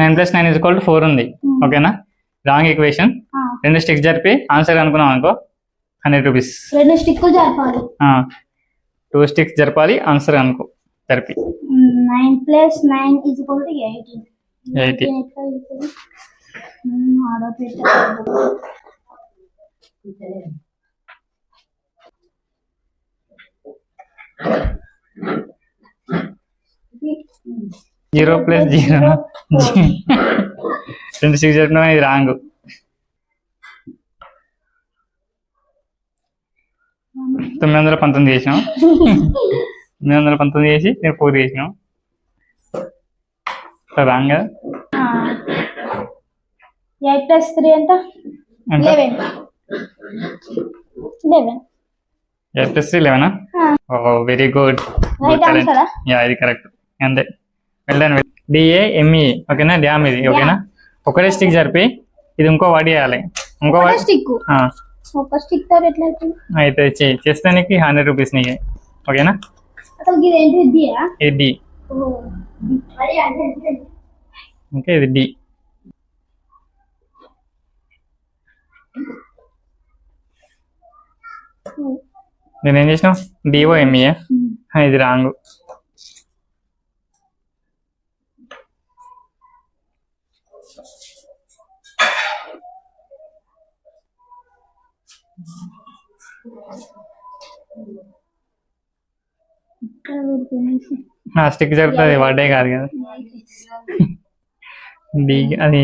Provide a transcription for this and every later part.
Nine plus nine is equal to four ఉంది. ఓకేనా? Wrong equation. రెండు స్టిక్స్ జరిపి ఆన్సర్ అనుకున్నాం అనుకో హండ్రెడ్ రూపీస్. రెండు స్టిక్కులు జరపాలి. టూ స్టిక్స్ జరపాలి ఆన్సర్ అనుకో జరిపి. Nine plus nine is equal to eighteen. 18. Order పెట్టాలి. Zero plus zero. రెండు స్టిక్స్ జరిపినా ఇది రాంగ్ తొమ్మిది వందల పంతొమ్మిది చేసినాం. తొమ్మిది వందల పంతొమ్మిది చేసి నేను ఫోర్ చేసినాం. రాంగ్ కదా? ఎయిట్ ప్లస్ త్రీ ఎంత? ఎంత? Eleven eleven eight plus three లెవెనా oh very good? Yeah ఇది కరెక్ట్ అంతే. వెళ్ళాను. డిఏ ఎంఈ ఓకేనా? డ్యామ్ ఇది ఓకేనా? ఒకటే స్టిక్ జరిపి ఇది ఇంకో వాడి వేయాలి ఇంకో అయితే చేస్తే నీకు హండ్రెడ్ రూపీస్ నీకు ఓకేనా? ఇది డి ఓకే ఇది డి నేను చేసినావు? D O M E A ఇది రాంగ్. ఆ స్టిక్ జరుగుతుంది వాడే కాదు కదా డి అది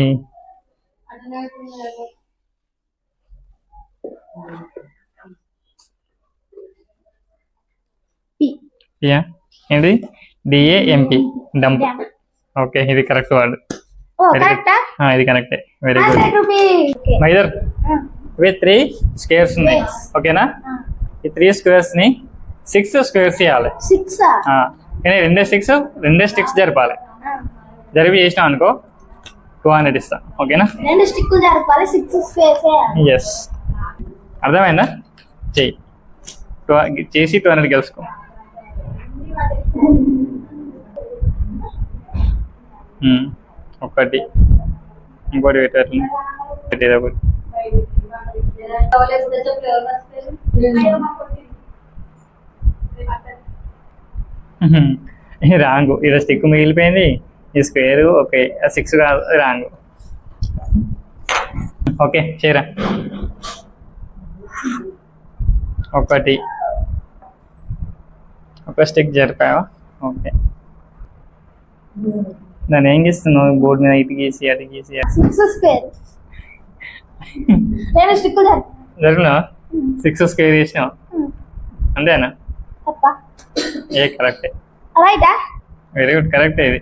యా ఏంటి D A M P dump okay ఇది కరెక్ట్ వర్డ్ ఓ Very good. కరెక్టా ఇది కరెక్టే వెరీ గుడ్ హండ్రెడ్ రూపీస్ మైదర్ ఇవి త్రీ స్క్వేర్స్ ఉన్నాయి. ఓకేనా? ఈ త్రీ స్క్వేర్స్ని సిక్స్ స్క్వేర్స్ చేయాలి సిక్స్ ఆ, కానీ రెండే స్టిక్స్ రెండే స్టిక్స్ జరపాలి. జరిపి చేసినాం అనుకో టూ హండ్రెడ్ ఇస్తా. ఓకేనా? సిక్స్ ఎస్ అర్థమైందా? చెయ్యి. టూ చేసి టూ హండ్రెడ్ గెలుచుకో. ఒకటి. ఇంకోటి పెట్టారు ఒకటి రాంగ్. ఇక్కడ స్టిక్ మిగిలిపోయింది. ఈ స్క్వేర్ ఓకే. సిక్స్ కాదు. రాంగ్. ఓకే చేయరా ఒకటి. ఒక స్టిక్ జరిపావా? ఓకే. దాన్ని ఏం చేస్తున్నావు బోర్డు మీద ఇటు గీసి అటు గీసి. సిక్స్ స్క్వేర్ రెండు స్టిక్కులు జరిపినా సిక్స్ స్క్వేర్ చేసినావు అంతేనా? ఏ కరెక్టే రైటా వెరీ గుడ్ కరెక్టే ఇది.